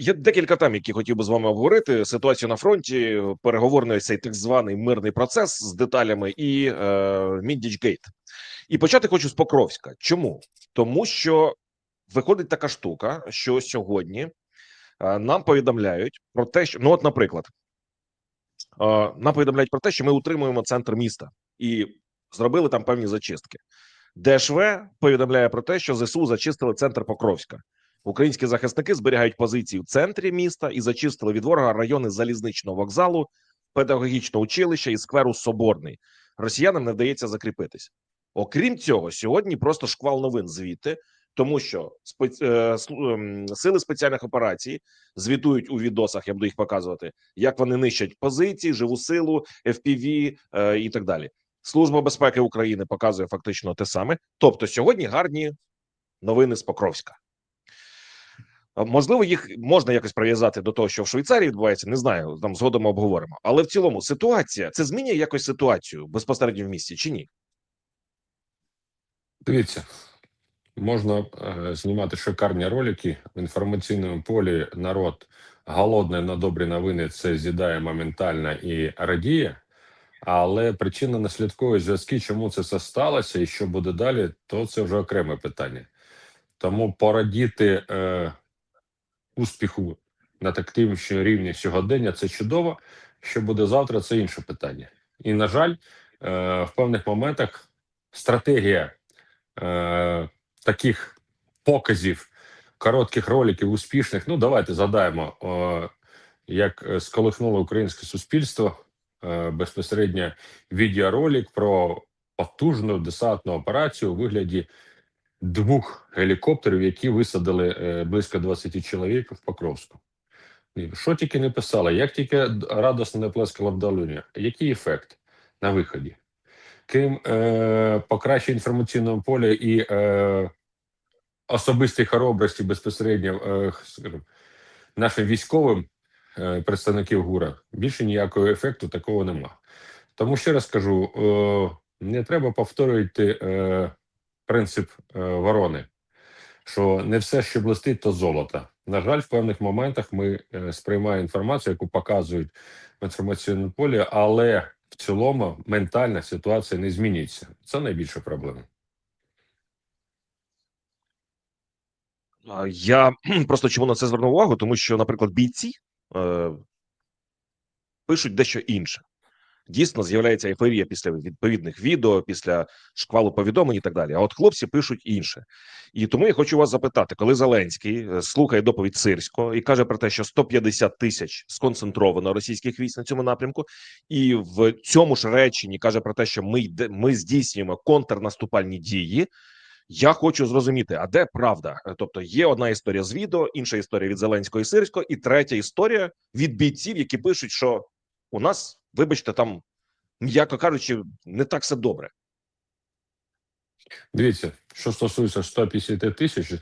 Є декілька тем, які хотів би з вами обговорити: ситуацію на фронті, переговорний цей так званий мирний процес з деталями і е, Міндічгейт. І почати хочу з Покровська. Чому? Тому що виходить така штука, що сьогодні е, нам повідомляють про те, що ну, от, наприклад, е, нам повідомляють про те, що ми утримуємо центр міста і зробили там певні зачистки. ДШВ повідомляє про те, що ЗСУ зачистили центр Покровська. Українські захисники зберігають позиції в центрі міста і зачистили від ворога райони залізничного вокзалу, педагогічного училища і скверу Соборний. Росіянам не вдається закріпитись. Окрім цього, сьогодні просто шквал новин звідти, тому що е, ем, сили спеціальних операцій звітують у відосах, я буду їх показувати, як вони нищать позиції, живу силу, FPV е, і так далі. Служба безпеки України показує фактично те саме. Тобто, сьогодні гарні новини з Покровська. Можливо, їх можна якось прив'язати до того, що в Швейцарії відбувається. Не знаю, там згодом обговоримо. Але в цілому ситуація це змінює якось ситуацію безпосередньо в місті чи ні? Дивіться, можна е, знімати шикарні ролики в інформаційному полі. Народ голодний на добрі новини це з'їдає моментально і радіє. Але причина наслідкової зв'язки, чому це все сталося і що буде далі, то це вже окреме питання. Тому порадіти е, успіху на тактичному рівні сьогодення це чудово. Що буде завтра, це інше питання. І, на жаль, е, в певних моментах стратегія е, таких показів, коротких роликів, успішних. Ну, давайте згадаємо, як сколихнуло українське суспільство е, безпосередньо відеоролик про потужну десантну операцію у вигляді двох гелікоптерів, які висадили е, близько 20 чоловік в Покровську. Що тільки не писали, як тільки радосно не плескало в який ефект на виході? Крім е, покращення інформаційного поля і е, особистої хоробрості безпосередньо е, нашим військовим е, представників ГУРа, більше ніякого ефекту такого нема. Тому ще раз кажу: е, не треба повторювати е, принцип е, ворони, що не все, що блистить, то золото. На жаль, в певних моментах ми е, сприймаємо інформацію, яку показують в інформаційному полі, але в цілому ментальна ситуація не змінюється. Це найбільша проблема. Я просто чому на це звернув увагу, тому що, наприклад, бійці е, пишуть дещо інше. Дійсно, з'являється ейфорія після відповідних відео, після шквалу повідомлень і так далі. А от хлопці пишуть інше. І тому я хочу вас запитати, коли Зеленський е, слухає доповідь Сирського і каже про те, що 150 тисяч сконцентровано російських військ на цьому напрямку, і в цьому ж реченні каже про те, що ми йде, ми здійснюємо контрнаступальні дії. Я хочу зрозуміти, а де правда? Е, Тобто є одна історія з відео, інша історія від Зеленського і Сирського, і третя історія від бійців, які пишуть, що у нас, вибачте, там, м'яко кажучи, не так все добре. Дивіться, що стосується 150 тисяч,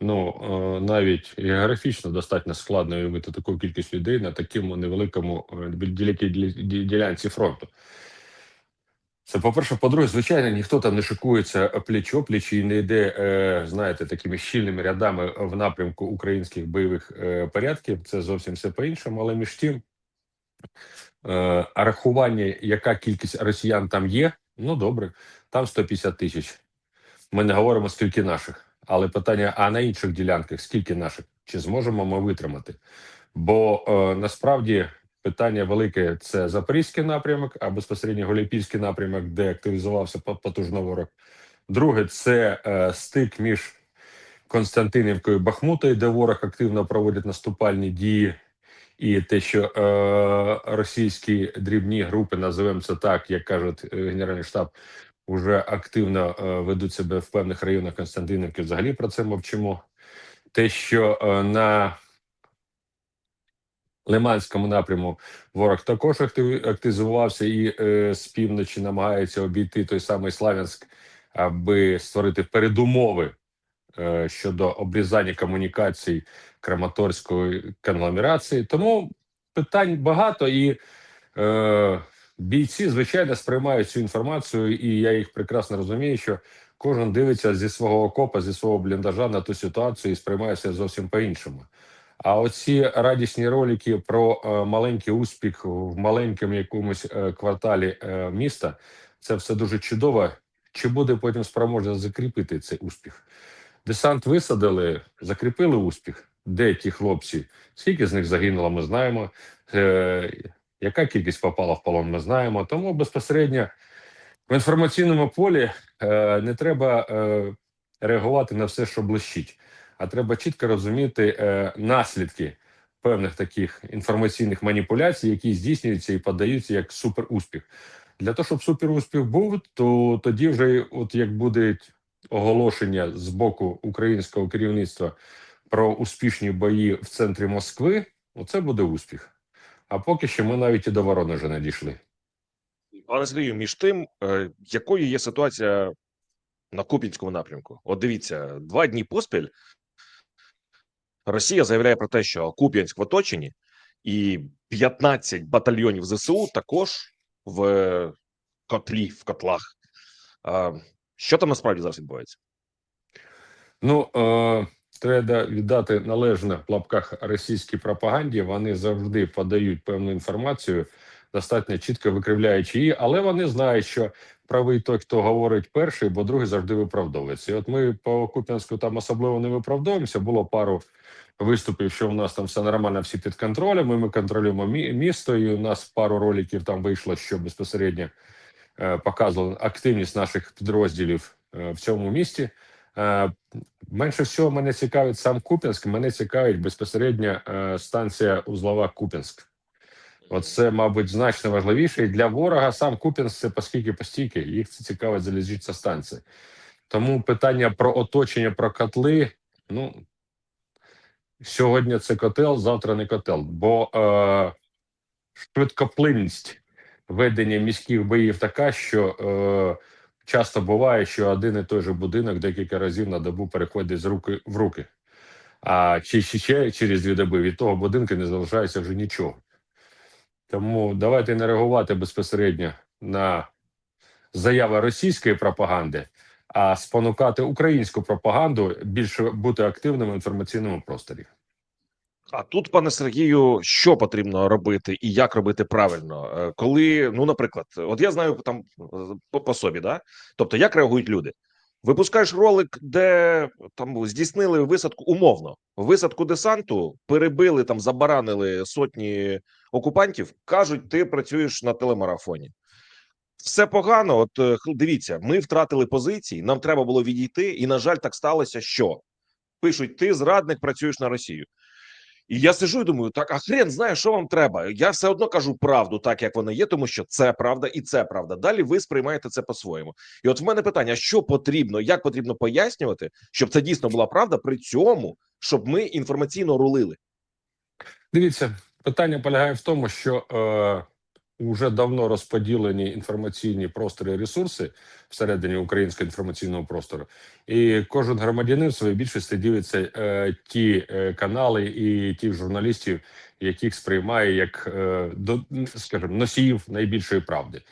ну е, навіть географічно достатньо складно уявити таку кількість людей на такому невеликому е, ділянці фронту. Це по-перше, по-друге, звичайно, ніхто там не шикується пліч-опліч і не йде, е, знаєте, такими щільними рядами в напрямку українських бойових е, порядків. Це зовсім все по-іншому, але між тим, е, рахування, яка кількість росіян там є, ну добре, там 150 тисяч. Ми не говоримо скільки наших, але питання: а на інших ділянках скільки наших? Чи зможемо ми витримати? Бо е, насправді питання велике це Запорізький напрямок, а безпосередньо Голіпільський напрямок, де активізувався потужно ворог. Друге, це е, стик між Константинівкою і Бахмутою, де ворог активно проводить наступальні дії. І те, що е, російські дрібні групи, називаємо це так, як кажуть е, Генеральний штаб, вже активно е, ведуть себе в певних районах Константинівки. Взагалі про це мовчимо. Те, що е, на Лиманському напряму ворог також актив- активізувався і е, з півночі намагається обійти той самий Славянськ, аби створити передумови щодо обрізання комунікацій Краматорської конгломерації. Тому питань багато і е, бійці, звичайно, сприймають цю інформацію, і я їх прекрасно розумію, що кожен дивиться зі свого окопа, зі свого бліндажа на ту ситуацію і сприймає це зовсім по-іншому. А оці радісні ролики про е, маленький успіх в маленькому якомусь е, кварталі е, міста, це все дуже чудово. Чи буде потім спроможна закріпити цей успіх? Десант висадили, закріпили успіх. Де ті хлопці? Скільки з них загинуло, ми знаємо. Е, яка кількість попала в полон, ми знаємо. Тому безпосередньо в інформаційному полі е, не треба е, реагувати на все, що блищить, а треба чітко розуміти е, наслідки певних таких інформаційних маніпуляцій, які здійснюються і подаються як суперуспіх. Для того, щоб суперуспіх був, то тоді вже, от як буде оголошення з боку українського керівництва про успішні бої в центрі Москви, оце буде успіх. А поки що ми навіть і до Воронежа не дійшли. Пане Сергію, між тим, е, якою є ситуація на Купінському напрямку? От дивіться, два дні поспіль Росія заявляє про те, що Куп'янськ в оточенні, і 15 батальйонів ЗСУ також в котлі, в котлах. Що там насправді зараз відбувається? Ну е, треба віддати належне в лапках російській пропаганді. Вони завжди подають певну інформацію, достатньо чітко викривляючи її, але вони знають, що правий той, хто говорить перший, бо другий завжди виправдовується. І от ми по Куп'янську там особливо не виправдовуємося. Було пару виступів, що у нас там все нормально, всі під контролем. Ми контролюємо мі- місто, і у нас пару роликів там вийшло, що безпосередньо показували активність наших підрозділів е, в цьому місті. Е, Менше всього мене цікавить сам Куп'янськ, мене цікавить безпосередньо е, станція узлова Куп'янськ. Оце, мабуть, значно важливіше. І для ворога сам Куп'янськ це поскільки постійки, їх це цікавить залізниця станція. Тому питання про оточення, про котли. Ну сьогодні це котел, завтра не котел. Бо е, швидкоплинність ведення міських боїв така, що е, часто буває, що один і той же будинок декілька разів на добу переходить з руки в руки. А чи ще, через дві доби від того будинку не залишається вже нічого. Тому давайте не реагувати безпосередньо на заяви російської пропаганди, а спонукати українську пропаганду більше бути активним в інформаційному просторі. А тут, пане Сергію, що потрібно робити і як робити правильно, Е, коли, ну, наприклад, от я знаю там по, по собі, да? Тобто, як реагують люди? Випускаєш ролик, де там здійснили висадку умовно, висадку десанту, перебили там, забаранили сотні окупантів. кажуть, ти працюєш на телемарафоні. Все погано. От е, дивіться, ми втратили позиції, нам треба було відійти, і на жаль, так сталося, що пишуть: ти зрадник, працюєш на Росію. І я сижу і думаю, так а хрен знає, що вам треба. Я все одно кажу правду, так як вона є, тому що це правда і це правда. Далі ви сприймаєте це по-своєму. І от в мене питання: що потрібно, як потрібно пояснювати, щоб це дійсно була правда, при цьому, щоб ми інформаційно рулили. Дивіться, питання полягає в тому, що е, вже давно розподілені інформаційні простори і ресурси всередині українського інформаційного простору, і кожен громадянин в своїй більшості дивиться е, ті е, канали і тих журналістів, яких сприймає як е, до скажімо, носіїв найбільшої правди,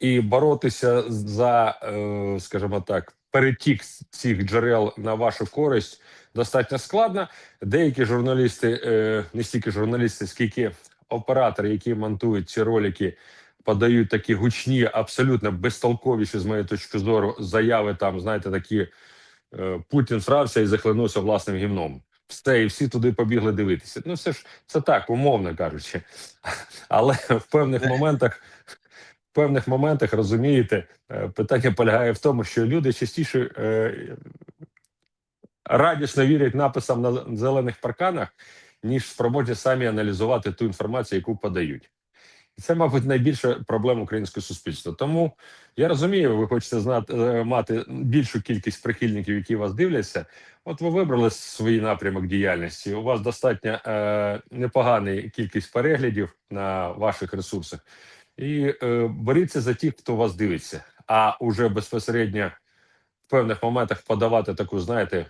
і боротися за, е, скажімо так, перетік цих джерел на вашу користь достатньо складно. Деякі журналісти, е, не стільки журналісти, скільки оператори, які монтують ці ролики, подають такі гучні, абсолютно безтолковіші, з моєї точки зору, заяви. Там знаєте, такі е, Путін срався і захлинувся власним гімном. Все, і всі туди побігли дивитися. Ну, все ж це так, умовно кажучи. Але в певних моментах. В певних моментах розумієте, е, питання полягає в тому, що люди частіше е, радісно вірять написам на зелених парканах, ніж спроможні самі аналізувати ту інформацію, яку подають. І це, мабуть, найбільша проблема українського суспільства. Тому я розумію, ви хочете знати е, мати більшу кількість прихильників, які вас дивляться. От ви вибрали свій напрямок діяльності. У вас достатньо е, непоганий кількість переглядів на ваших ресурсах, і е, боріться за тих, хто вас дивиться. А уже безпосередньо в певних моментах подавати таку, знаєте,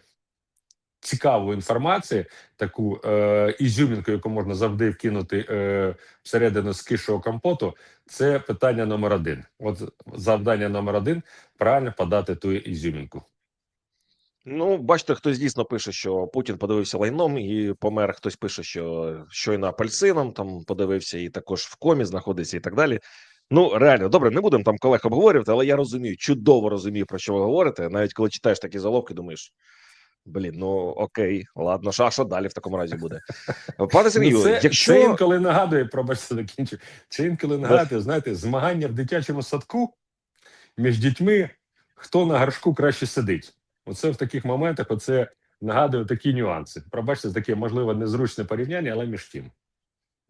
цікаву інформацію, таку е, ізюмінку, яку можна завжди вкинути е, всередину з кишого компоту, це питання номер один. От завдання номер один правильно подати ту ізюмінку. Ну, бачите, хтось дійсно пише, що Путін подивився лайном і помер. Хтось пише, що щойно апельсином там подивився, і також в комі знаходиться, і так далі. Ну, реально, добре, не будемо там колег обговорювати, але я розумію, чудово розумію, про що ви говорите. Навіть коли читаєш такі заловки, думаєш. Блін, ну окей, ладно, а що далі в такому разі буде? Пане Сергію, Ну, це, якщо це інколи нагадує, пробачте, закінчу. Це інколи нагадує, знаєте, змагання в дитячому садку між дітьми, хто на горшку краще сидить. Оце в таких моментах оце нагадує такі нюанси. Пробачте, таке можливо незручне порівняння, але між тим.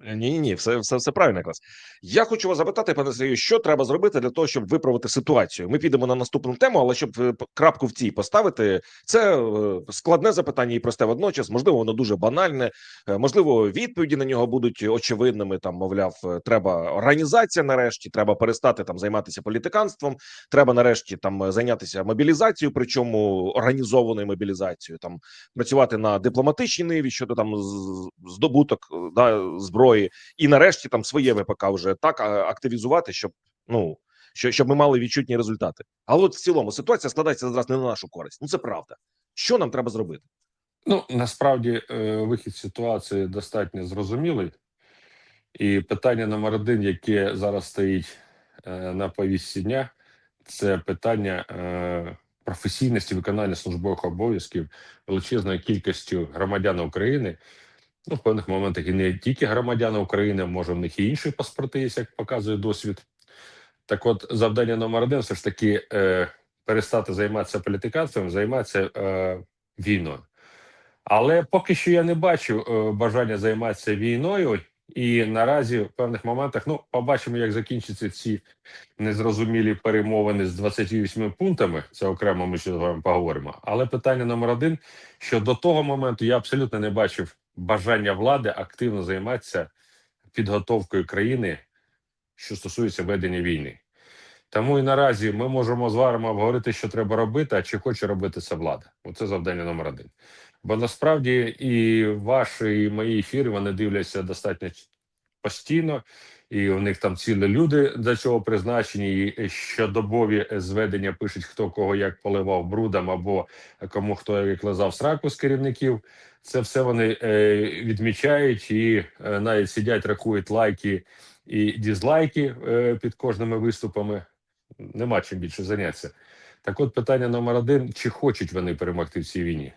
Ні, ні, все, все, все правильно якраз. Я хочу вас запитати, пане Сергію, що треба зробити для того, щоб виправити ситуацію? Ми підемо на наступну тему, але щоб е, крапку в цій поставити, це е, складне запитання і просте водночас. Можливо, воно дуже банальне. е, Можливо, відповіді на нього будуть очевидними. Там, мовляв, треба організація. Нарешті треба перестати там займатися політиканством. Треба нарешті там зайнятися мобілізацією, причому організованою мобілізацією. Там працювати на дипломатичній ниві щодо там здобуток да, зброї, і нарешті там своє ВПК вже так активізувати, щоб ну що, щоб ми мали відчутні результати. Але от в цілому ситуація складається зараз не на нашу користь. Ну це правда. Що нам треба зробити? Ну насправді е, вихід ситуації достатньо зрозумілий, і питання номер один, яке зараз стоїть е, на повістці дня, це питання е, професійності виконання службових обов'язків величезною кількістю громадян України. Ну, в певних моментах і не тільки громадяни України, може в них і інші паспорти, є, як показує досвід. Так, от, завдання номер один все ж таки е, перестати займатися політиканством, займатися е, війною. Але поки що я не бачу е, бажання займатися війною, і наразі в певних моментах ну побачимо, як закінчаться ці незрозумілі перемовини з 28 пунктами. Це окремо ми ще з вами поговоримо. Але питання номер один: що до того моменту я абсолютно не бачив бажання влади активно займатися підготовкою країни, що стосується ведення війни. Тому і наразі ми можемо з вами обговорити, що треба робити, а чи хоче робити це влада. Оце завдання номер один. Бо насправді і ваші, і мої ефіри вони дивляться достатньо постійно, і у них там цілі люди для цього призначені. І щодобові зведення пишуть, хто кого як поливав брудом, або кому хто як лизав сраку з керівників. Це все вони е, відмічають і е, навіть сидять, рахують лайки і дізлайки е, під кожними виступами. Нема чим більше зайнятися. Так, от питання номер один: чи хочуть вони перемогти в цій війні?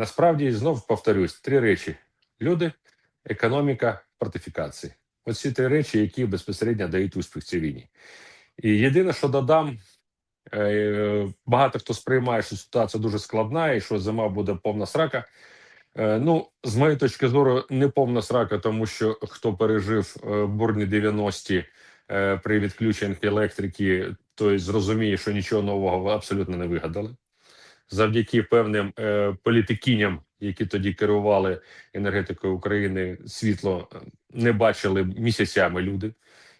Насправді знов повторюсь: три речі: люди, економіка, фортифікації. Оці три речі, які безпосередньо дають успіх цій війні. І єдине, що додам, е, багато хто сприймає, що ситуація дуже складна і що зима буде повна срака. Е, Ну, з моєї точки зору, не повна срака, тому що хто пережив е, бурні 90-ті е, при відключенні електрики, той зрозуміє, що нічого нового абсолютно не вигадали. Завдяки певним е, політикіням, які тоді керували енергетикою України, світло е, не бачили місяцями люди.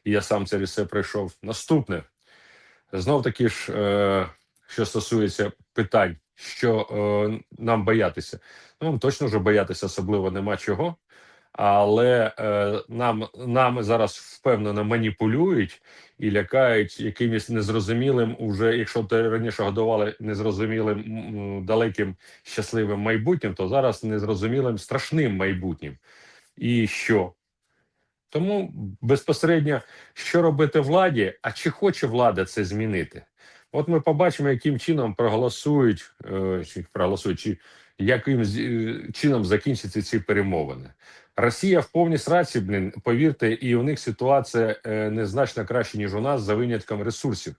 І я сам це все пройшов. Наступне знов таки ж, е, що стосується питань, що е, нам боятися. Ну точно вже боятися особливо нема чого. Але е, нам нами зараз впевнено маніпулюють і лякають якимось незрозумілим, уже якщо ти раніше годували незрозумілим далеким щасливим майбутнім, то зараз незрозумілим страшним майбутнім. І що? Тому безпосередньо, що робити владі, а чи хоче влада це змінити? От ми побачимо, яким чином проголосують, е, чи проголосують, чи яким е, чином закінчаться ці перемовини. Росія в повній сраці, блін, повірте, і у них ситуація е, незначно краще, ніж у нас за винятком ресурсів.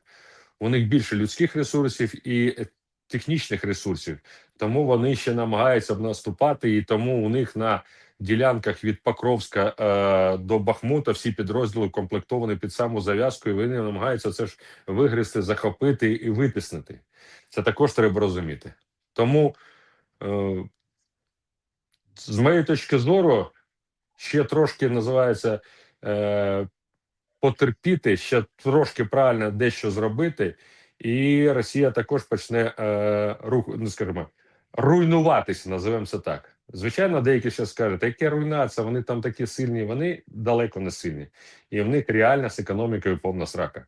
У них більше людських ресурсів і е, технічних ресурсів, тому вони ще намагаються наступати, і тому у них на ділянках від Покровська е, до Бахмута всі підрозділи укомплектовані під саму зав'язку, і вони намагаються це ж вигризти, захопити і витиснути. Це також треба розуміти. Тому, е, з моєї точки зору, ще трошки називається е, потерпіти, ще трошки правильно дещо зробити, і Росія також почне е, рух, ну скажімо, руйнуватися, називаємо це так. Звичайно, деякі ще скажуть, яке руйнація, вони там такі сильні, вони далеко не сильні, і в них реально з економікою повна срака.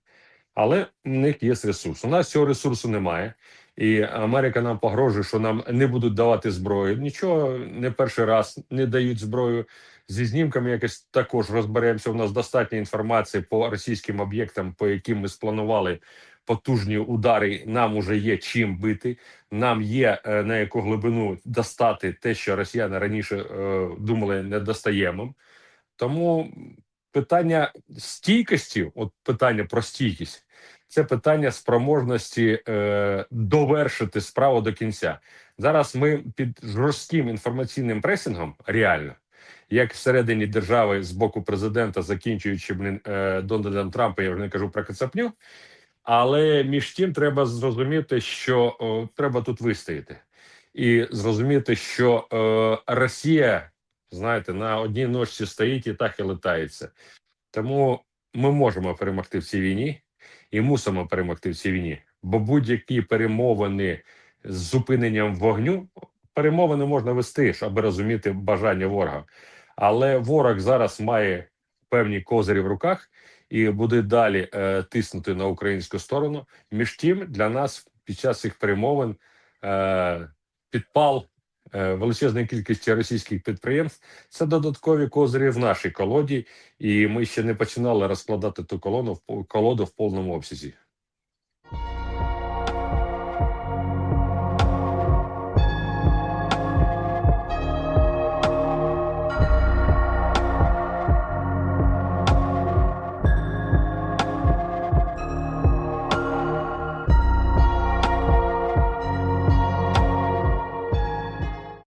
але в них є ресурс. У нас цього ресурсу немає. І Америка нам погрожує, що нам не будуть давати зброю. Нічого не перший раз не дають зброю. Зі знімками якось також розберемося. У нас достатньо інформації по російським об'єктам, по яким ми спланували потужні удари. Нам уже є чим бити. Нам є е, на яку глибину достати те, що росіяни раніше е, думали, не достаємо. Тому питання стійкості, от питання про стійкість, це питання спроможності е, довершити справу до кінця. Зараз ми під жорстким інформаційним пресингом, реально, як всередині держави з боку президента, закінчуючи блін, е, Дональдом Трампом, я вже не кажу про Кацапню. Але між тим треба зрозуміти, що о, треба тут вистояти, і зрозуміти, що е, Росія, знаєте, на одній ножці стоїть і так і летається. Тому ми можемо перемогти в цій війні і мусимо перемогти в цій війні. Бо будь-які перемовини з зупиненням вогню, перемовини можна вести, аби розуміти бажання ворога. Але ворог зараз має певні козирі в руках і буде далі е, тиснути на українську сторону. Між тим, для нас під час цих перемовин е, підпал е, величезної кількості російських підприємств. Це додаткові козирі в нашій колоді, і ми ще не починали розкладати ту колону колоду в повному обсязі.